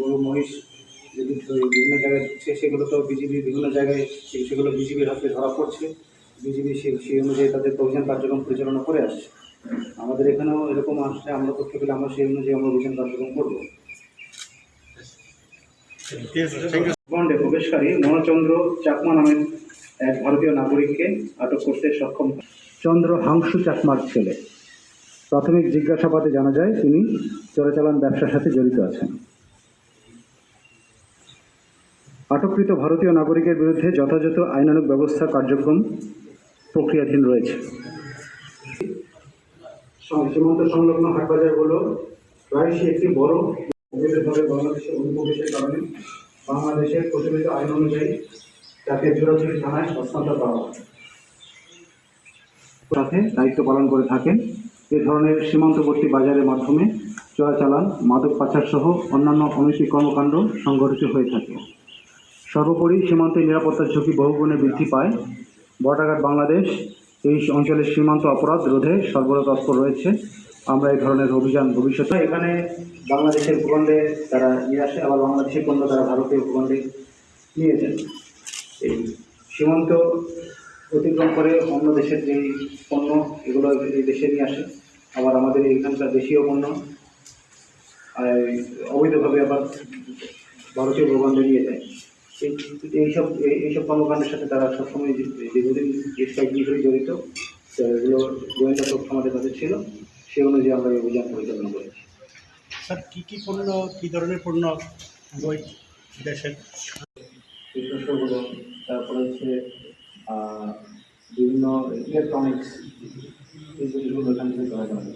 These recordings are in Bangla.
গরু মহিষ যদি বিভিন্ন জায়গায় ঢুকছে সেগুলো তো বিজিবি বিভিন্ন জায়গায় সেগুলো বিজিবির হাতে ধরা পড়ছে। বিজিবি সেই অনুযায়ী তাদের অভিযান কার্যক্রম পরিচালনা করে আসছে। আমাদের এখানেও এরকম আসছে আমরা তথ্য পেলে আমরা সেই অনুযায়ী আমরা অভিযান কার্যক্রম করব। বন্ডে প্রবেশকারী মনোচন্দ্র চাকমা নামের এক ভারতীয় নাগরিককে আটক করতে সক্ষম চন্দ্র হাংসু চাকমার ছেলে। প্রাথমিক জিজ্ঞাসাবাদে জানা যায় তিনি চোরাচালান ব্যবসার সাথে জড়িত আছেন। আটককৃত ভারতীয় নাগরিকের বিরুদ্ধে যথাযথ আইনানুগ ব্যবস্থা কার্যক্রম প্রক্রিয়াধীন রয়েছে। সীমান্ত সংলগ্ন হাটবাজারগুলো প্রায়শই একটি বড় অবৈধভাবে বাংলাদেশে অনুপ্রবেশের কারণে বাংলাদেশের প্রচলিত আইন অনুযায়ী তাকে জোরাজুরি থানায় হস্তান্তর করা হয় সাথে দায়িত্ব পালন করে থাকেন এ ধরনের সীমান্তবর্তী বাজারের মাধ্যমে চোরাচালান, মাদক পাচার সহ অন্যান্য অনৈতিক কর্মকাণ্ড সংঘটিত হয়ে থাকে। সর্বোপরি সীমান্তে নিরাপত্তার ঝুঁকি বহুগুণে বৃদ্ধি পায়। বর্ডারঘাট বাংলাদেশ, এই অঞ্চলের সীমান্ত অপরাধ রোধে সর্বদা তৎপর রয়েছে। আমরা এই ধরনের অভিযান ভবিষ্যতে এখানে বাংলাদেশের ভূখণ্ডে তারা নিয়ে আসে, আবার বাংলাদেশের পণ্য তারা ভারতীয় ভূখণ্ডে নিয়ে যায়। এই সীমান্ত অতিক্রম করে অন্য দেশের যে পণ্য এগুলো এই দেশে নিয়ে আসে। আবার আমাদের এইখানকার দেশীয় পণ্য অবৈধভাবে আবার ভারতীয় ভূখণ্ডে নিয়ে যায়। এই- এইসব এই- এইসব কর্মকাণ্ডের সাথে তারা সবসময় যে- দীর্ঘদিন কয়েকদিন ধরে জড়িত। এগুলো গোয়েন্দা তথ্য আমাদের কাছে ছিল সেই অনুযায়ী আমরা এই অভিযান পরিচালনা করেছি। স্যার কী কী পণ্য কী ধরনের পণ্য ওই দেশের? কীটনাশকগুলো তারপরে হচ্ছে বিভিন্ন ইলেকট্রনিক্স এই জিনিসগুলো এখান থেকে করা যাবে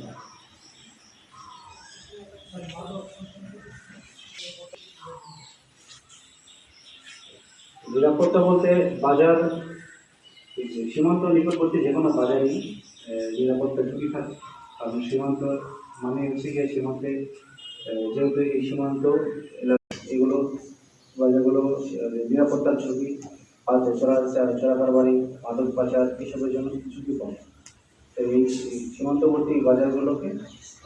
নিরাপত্তা বলতে বাজার সীমান্ত নিকটবর্তী যে কোনো বাজারই নিরাপত্তা ঝুঁকি থাকে। কারণ সীমান্ত মানে হচ্ছে গিয়ে সীমান্তে যেহেতু এই সীমান্ত এগুলো, বাজারগুলো নিরাপত্তার ঝুঁকি। আর চোরা চোরা কারবারি মাদক পাচার এসবের জন্য ঝুঁকি কম? তো এই সীমান্তবর্তী বাজারগুলোকে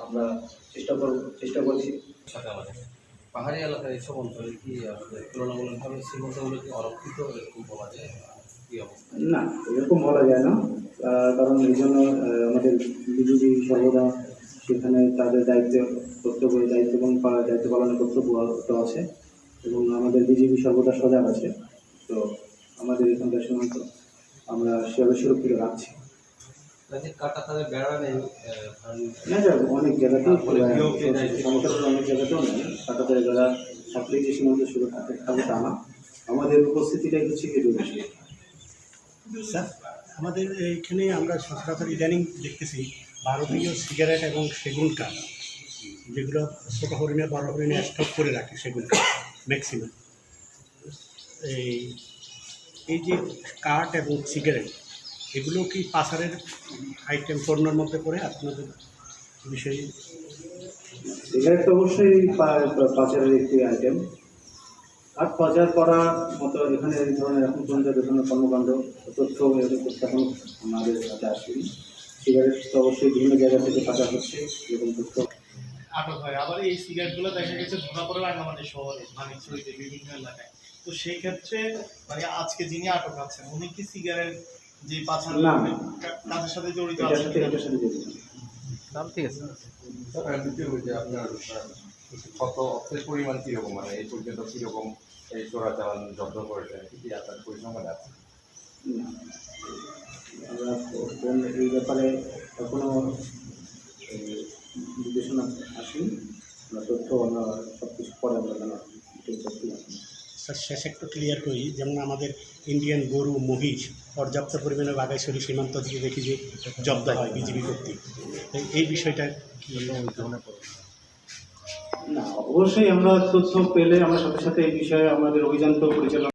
আমরা চেষ্টা করব চেষ্টা করছি। পাহাড়ি এলাকার এইসব অঞ্চলে কি তুলনামূলকভাবে সীমান্তগুলো কি অরক্ষিত এরকম বলা যায়? না এরকম বলা যায় না। কারণ এই জন্য আমাদের বিজেপি সর্বদা সেখানে তাদের দায়িত্ব কর্তব্য দায়িত্ব এবং দায়িত্ব পালনের কর্তব্য আছে। এবং আমাদের বিজেপি সর্বদা সজাগ আছে। তো আমাদের এখানকার সীমান্ত আমরা সেভাবে সুরক্ষিত রাখছি। যে কাটা বেড়া নেই না অনেক জায়গাতেও তারপরে সমস্যা অনেক জায়গাতেও নেই। তাদের যারা থাকলেই যে সীমান্ত সুরক্ষা থাকবে তা না। আমাদের উপস্থিতিটাই হচ্ছে কি জরুরি স্যার আমাদের এইখানে আমরা সচরাচর ইদানিং দেখতেছি ভারতীয় সিগারেট এবং সেগুন কাঠ যেগুলো ছোটো হরিণে বড় হরিণে স্টক করে রাখে সেগুন কাঠ ম্যাক্সিমাম। এই এই যে কাঠ এবং সিগারেট এগুলো কি পাচারের আইটেম পণ্যের মধ্যে পড়ে? আপনাদের বিষয়ে সিগারেট তো অবশ্যই পাচারের একটি আইটেম আর পাচার করা মতো এখানে এই ধরনের এখন পর্যন্ত বিভিন্ন কর্মকাণ্ড তথ্য এখন আমাদের কাছে আসেনি। সিগারেট তো অবশ্যই বিভিন্ন জায়গা থেকে পাচার হচ্ছে এবং তথ্য আটক হয়। আবার এই সিগারেটগুলো দেখা গেছে ধরা পড়ে আমাদের শহরে মানিকছড়িতে বিভিন্ন এলাকায়। তো সেই ক্ষেত্রে মানে আজকে যিনি আটক আছেন উনি কি সিগারেট যে পাচার। কাজের সাথে জড়িত আছেন? স্যার দ্বিতীয় যে আপনার কত অর্থের পরিমাণ কীরকম? মানে এই পর্যন্ত কীরকম এই চোরাচালান জব্দ করেছেন? কি আপনার পরিসংখ্যান আছে? আমরা কোন এই ব্যাপারে এখনও এই, নির্দেশনা আসেনি। তথ্য আমরা সব কিছু পরে আমরা জানা তথ্য আসেনি স্যার শেষে একটু ক্লিয়ার করি। যেমন আমাদের ইন্ডিয়ান গরু মহিষ পর্যাপ্ত পরিমাণে বাগাইছড়ি সীমান্ত থেকে দেখি যে জব্দ হয় বিজিবি কর্তৃক। এই বিষয়টা কি? না অবশ্যই আমরা তথ্য পেলে আমরা সাথে সাথে এই বিষয়ে আমাদের অভিযান তো পরিচালনা